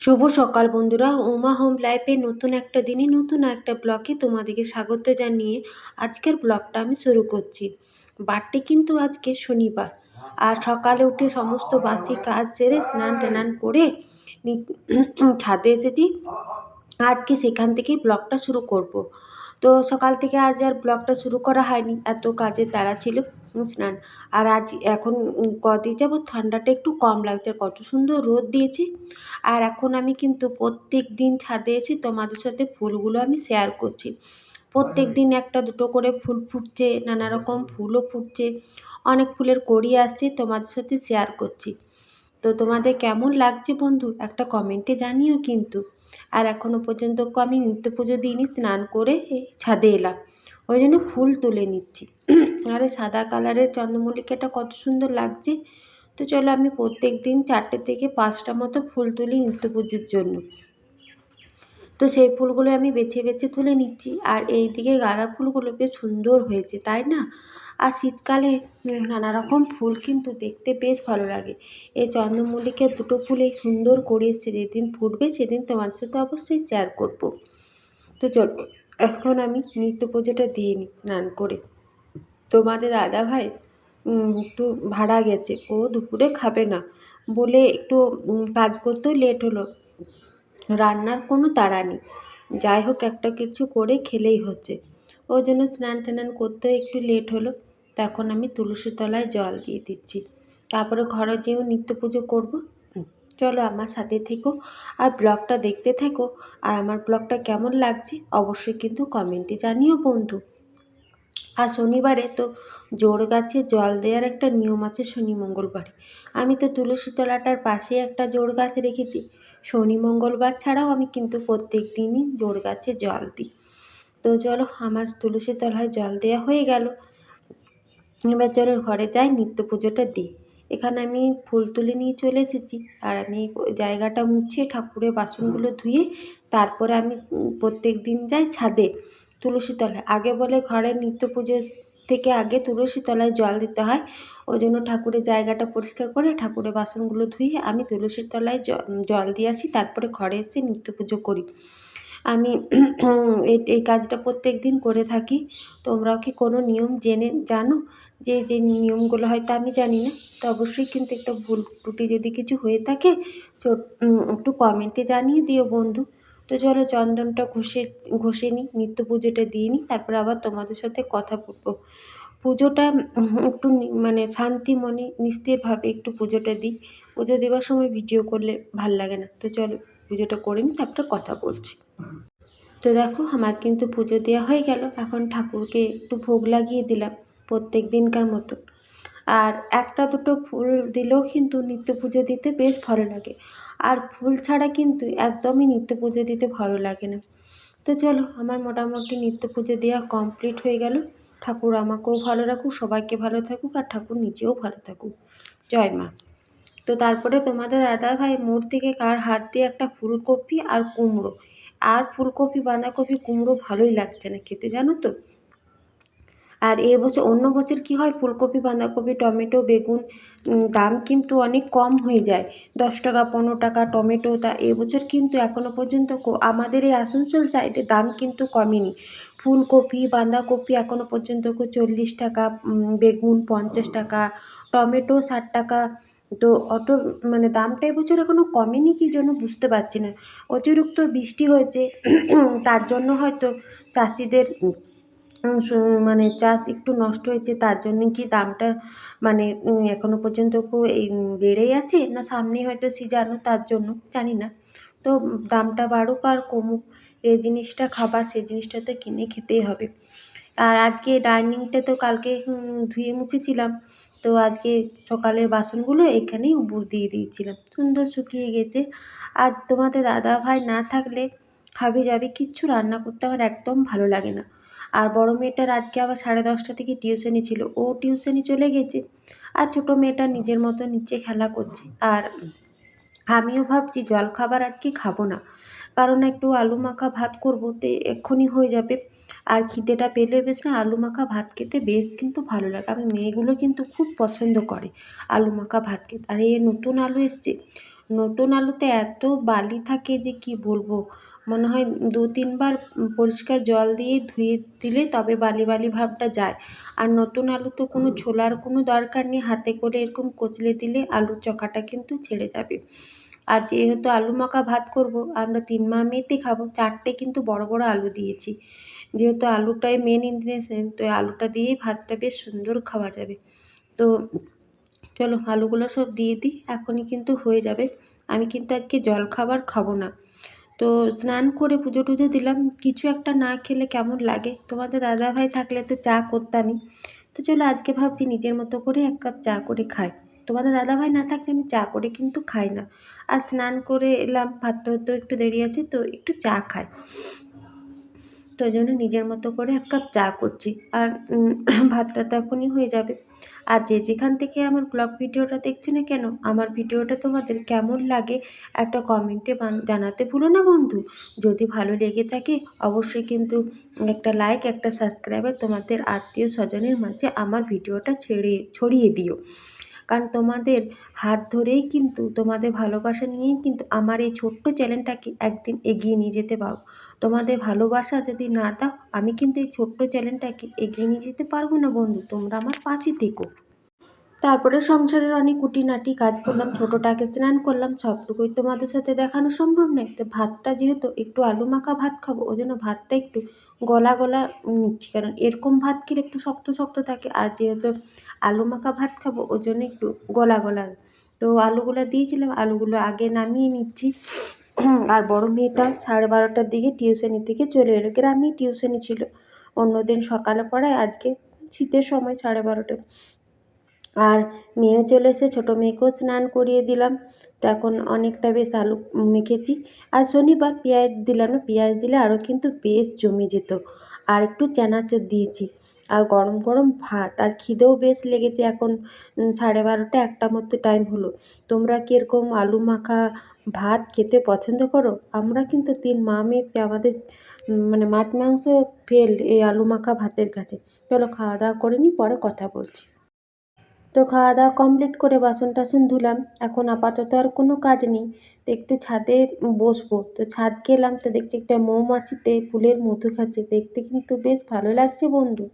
শুভ সকাল বন্ধুরা। উমা হোম লাইফে নতুন একটা দিনে নতুন একটা ব্লকে তোমাদেরকে স্বাগত জানিয়ে আজকের ব্লগটা আমি শুরু করছি। বারটি কিন্তু আজকে শনিবার। আর সকালে উঠে সমস্ত বাসি কাজ সেরে স্নান টান করে ছাদে এসেছি। আজকে সেখান থেকেই ব্লগটা শুরু করব। তো সকাল থেকে আজ আর ব্লগটা শুরু করা হয়নি। এত কাজের তাড়া ছিল স্নান। আর আজ এখন কদিন যাব? ঠান্ডাটা একটু কম লাগছে কত সুন্দর রোদ দিয়েছে। আর এখন আমি কিন্তু প্রত্যেক দিন ছাদে এসে তোমাদের সাথে ফুলগুলো আমি শেয়ার করছি। প্রত্যেক দিন একটা দুটো করে ফুল ফুটছে নানা রকম ফুলও ফুটছে। অনেক ফুলের কড়ি আসছে তোমাদের সাথে শেয়ার করছি। তো তোমাদের কেমন লাগছে বন্ধু? একটা কমেন্টে জানিও কিন্তু। আর এখনও পর্যন্ত আমি নিত্য পুজো দিইনি স্নান করে ছাদে এলাম। ওই জন্য ফুল তুলে নিচ্ছি। আরে সাদা কালারের চন্দ্রমল্লিকাটা কত সুন্দর লাগছে। তো চলো আমি প্রত্যেক দিন চারটে থেকে পাঁচটা মতো ফুল তুলি নিত্য পুজোর জন্য। তো সেই ফুলগুলো আমি বেছে বেছে তুলে নিচ্ছি। আর এই দিকে গাঁদা ফুলগুলো বেশ সুন্দর হয়েছে, তাই না? আর শীতকালে নানা রকম ফুল কিন্তু দেখতে বেশ ভালো লাগে। এই চন্দ্রমল্লিকার দুটো ফুলে সুন্দর করে যেদিন ফুটবে সেদিন তোমার সাথে অবশ্যই শেয়ার করব। তো চলো, এখন আমি নিত্য পুজোটা দিয়ে নিই স্নান করে। তোমাদের দাদা ভাই একটু ভাড়া গেছে, ও দুপুরে খাবে না। বলে একটু কাজ করতেও লেট হলো। রান্নার কোনো তাড়া নেই। যাই হোক, একটা কিছু করে খেলেই হচ্ছে। ওই জন্য স্নান টান করতেও একটু লেট হলো। তখন আমি তুলসী তলায় জল দিয়ে দিচ্ছি। তারপরে ঘরে যেও নিত্য পুজো করব। চলো আমার সাথে থেকো আর ব্লগটা দেখতে থেকো। আর আমার ব্লগটা কেমন লাগছে অবশ্যই কিন্তু কমেন্টে জানিও বন্ধু। আর শনিবারে তো জোর গাছে জল দেওয়ার একটা নিয়ম আছে শনি মঙ্গলবারে। আমি তো তুলসী তলাটার পাশে একটা জোর গাছ রেখেছি। শনি মঙ্গলবার ছাড়াও আমি কিন্তু প্রত্যেক দিনই জোর গাছে জল দিই। তো চলো আমার তুলসী তলায় জল দেওয়া হয়ে গেল। এবার ঘরে যাই নিত্য পুজোটা দিই। এখানে আমি ফুল তুলে নিয়ে চলে এসেছি। আর আমি জায়গাটা মুছিয়ে ঠাকুরের বাসনগুলো ধুয়ে তারপরে আমি প্রত্যেক দিন যাই ছাদে তুলসী তলায়। আগে বলে ঘরের নিত্য পুজো থেকে আগে তুলসী তলায় জল দিতে হয়। ওই জন্য ঠাকুরের জায়গাটা পরিষ্কার করে ঠাকুরের বাসনগুলো ধুয়ে আমি তুলসীর তলায় জল দিয়ে আসি। তারপরে ঘরে এসে নিত্য পুজো করি। আমি এই কাজটা প্রত্যেক দিন করে থাকি। তোমরাও কি কোনো নিয়ম জেনে জানো? যে যে নিয়মগুলো হয়তো আমি জানি না। তো অবশ্যই কিন্তু একটা ভুল ত্রুটি যদি কিছু হয়ে থাকে একটু কমেন্টে জানিয়ে দিও বন্ধু। তো চলো চন্দনটা ঘষে ঘষে নিই, নিত্য পুজোটা দিয়ে নিই, তারপর আবার তোমাদের সাথে কথা বলব। পুজোটা একটু মানে শান্তি মনে নিস্তিরভাবে একটু পুজোটা দিই। পুজো দেওয়ার সময় ভিডিও করলে ভালো লাগে না। তো চলো পুজোটা করে নিই, তারপরে কথা বলছি। তো দেখো, আমার কিন্তু পুজো দেওয়া হয়ে গেল। এখন ঠাকুরকে একটু ভোগ লাগিয়ে দিলাম প্রত্যেক দিনকার মতো। আর একটা দুটো ফুল দিলেও কিন্তু নিত্য পুজো দিতে বেশ ভালো লাগে। আর ফুল ছাড়া কিন্তু একদমই নিত্য পুজো দিতে ভালো লাগে না। তো চলো, আমার মোটামুটি নিত্য পুজো দেওয়া কমপ্লিট হয়ে গেল। ঠাকুর আমাকেও ভালো রাখুক, সবাইকে ভালো থাকুক, আর ঠাকুর নিজেও ভালো থাকুক। জয় মা। তো তারপরে তোমাদের দাদা ভাই মোড় থেকে কার হাত দিয়ে একটা ফুলকপি আর কুমড়ো আর ফুলকপি, বাঁধাকপি, কুমড়ো ভালোই লাগছে না খেতে, জানো তো? আর এ বছর, অন্য বছর কী হয়? ফুলকপি, বাঁধাকপি, টমেটো, বেগুন দাম কিন্তু অনেক কম হয়ে যায়। দশ টাকা, পনেরো টাকা, টমেটো, তা এবছর কিন্তু এখনও পর্যন্ত আমাদের এই আসানসোল সাইডে দাম কিন্তু কমেনি। ফুলকপি, বাঁধাকপি এখনও পর্যন্ত চল্লিশ টাকা বেগুন পঞ্চাশ টাকা, টমেটো ষাট টাকা তো অত মানে দামটা এবছর এখনও কমেনি কি জন্য বুঝতে পারছি না। অতিরিক্ত বৃষ্টি হয়েছে তার জন্য হয়তো চাষিদের মানে চাষ একটু নষ্ট হয়েছে তার জন্য কি দামটা মানে উম, এখনও পর্যন্ত এই বেড়েই আছে না সামনে হয়তো সিজানো তার জন্য জানি না। তো দামটা বাড়ুক আর কমুক এই জিনিসটা খাবার সেই জিনিসটা তো কিনে খেতেই হবে। আর আজকে ডাইনিংটা তো কালকে ধুয়ে মুছেছিলাম তো আজকে সকালের বাসনগুলো এখানেই উপর দিয়ে দিয়েছিলাম। সুন্দর শুকিয়ে গেছে। আর তোমাদের দাদা ভাই না থাকলে হাবি যাবে কিচ্ছু রান্না করতে আমার একদম ভালো লাগে না। আর বড় মেয়েটার আজকে আবার সাড়ে দশটা থেকে টিউশনি ছিল। ও টিউশনি চলে গেছে। আর ছোটো মেয়েটা নিজের মতো নিচে খেলা করছে। আর আমিও ভাবছি জল খাবার আজকে খাব না। কারণ একটু আলু মাখা ভাত করব তো এক্ষুনি হয়ে যাবে। আর খিদেটা পেলে বেশ না, আলু মাখা ভাত খেতে বেশ কিন্তু ভালো লাগে। আমার মেয়েগুলো কিন্তু খুব পছন্দ করে আলু মাখা ভাত খেতে। আর এই নতুন আলু এসছে। নতুন আলুতে এত বালি থাকে যে কি বলব? মনে হয় দু তিনবার পরিষ্কার জল দিয়ে ধুয়ে দিলে তবে বালি বালি ভাবটা যায়। আর নতুন আলু তো কোনো ছোলার কোনো দরকার নেই। হাতে করে এরকম কচলে দিলে আলুর চখাটা কিন্তু ছেড়ে যাবে। আর যেহেতু আলু মাখা ভাত করব, আমরা তিন মা মেয়েতে খাব। চারটে কিন্তু বড় বড় আলু দিয়েছি। যেহেতু আলুটাই মেন ইনগ্রেডিয়েন্ট তো আলুটা দিয়েই ভাতটা বেশ সুন্দর খাওয়া যাবে। তো চলো আলুগুলো সব দিয়ে দিই, এখনই কিন্তু হয়ে যাবে। আমি কিন্তু আজকে জল খাবার খাব না। তো স্নান করে পুজো টুজো দিলাম। কিছু একটা না খেলে কেমন লাগে? তোমাদের দাদাভাই থাকলে তো চা করতামই। তো চলো আজকে ভাবছি নিজের মতো করে এক কাপ চা করে খাই। তোমাদের দাদাভাই না থাকলে আমি চা করে কিন্তু খাই না। আর স্নান করে এলাম ভাতটা হতেও একটু দেরি আছে তো একটু চা খাই। তো ওই জন্য নিজের মতো করে এক কাপ চা করছি। আর ভাতটা তো এখনই হয়ে যাবে। আর যে যেখান থেকে আমার ব্লগ ভিডিওটা দেখছ না কেন, আমার ভিডিওটা তোমাদের কেমন লাগে একটা কমেন্টে জানাতে ভুলো না বন্ধু। যদি ভালো লেগে থাকে, অবশ্যই কিন্তু একটা লাইক একটা সাবস্ক্রাইবার তোমাদের আত্মীয় স্বজনের মাঝে আমার ভিডিওটা ছেড়ে, ছড়িয়ে দিও। কারণ তোমাদের হাত ধরেই কিন্তু, তোমাদের ভালোবাসা নিয়েই কিন্তু আমার এই ছোট্ট চ্যানেলটাকে একদিন এগিয়ে নিয়ে যেতে পারব তোমাদের ভালোবাসা যদি না দাও, আমি কিন্তু এই ছোট্ট চ্যানেলটাকে এগিয়ে নিয়ে যেতে পারব না বন্ধু। তোমরা আমার পাশে থেকো। তারপরে সংসারের অনেক কুটিনাটি কাজ করলাম, ছোটোটাকে স্নান করলাম, সবটুকুই তোমাদের সাথে দেখানো সম্ভব নয়। তো ভাতটা যেহেতু একটু আলু মাখা ভাত খাব ওই জন্য ভাতটা একটু গলা গলা নিচ্ছি। কারণ এরকম ভাত খেলে একটু শক্ত শক্ত থাকে, আর যেহেতু আলু মাখা ভাত খাব ওই জন্য একটু গলা গলা। তো আলুগুলো দিয়েছিলাম, আলুগুলো আগে নামিয়ে নিচ্ছি। আর বড় মেয়েটা সাড়ে বারোটার দিকে টিউশনি থেকে চলে এলো। গ্রামেই টিউশনি ছিল। অন্যদিন সকালে পড়ায়, আজকে শীতের সময় সাড়ে বারোটায়। আর মেয়েও চলে এসে ছোটো মেয়েকেও স্নান করিয়ে দিলাম। তো এখন অনেকটা বেশ আলু মেখেছি। আর শনিবার পেঁয়াজ দিলাম, পেঁয়াজ দিলে আরও কিন্তু বেশ জমে যেত। আর একটু চানাচুর দিয়েছি। আর গরম গরম ভাত আর খিদেও বেশ লেগেছে এখন সাড়ে বারোটা একটা মতো টাইম হলো। তোমরা কীরকম আলু মাখা ভাত খেতে পছন্দ করো? আমরা কিন্তু তিন মা মেয়েতে আমাদের মানে মাছ মাংস ফেল এই আলু মাখা ভাতের কাছে। চলো খাওয়া দাওয়া করে নিই পরে কথা বলছি। তো খাওয়া দাওয়া কমপ্লিট করে বাসন টাসন ধুলাম। এখন আপাতত আর কোনো কাজ নেই। তো একটু ছাদে বসবো। তো ছাদ গেলাম তো দেখছি একটা মৌমাছিতে ফুলের মধু খাচ্ছে। দেখতে কিন্তু বেশ ভালো লাগছে বন্ধু।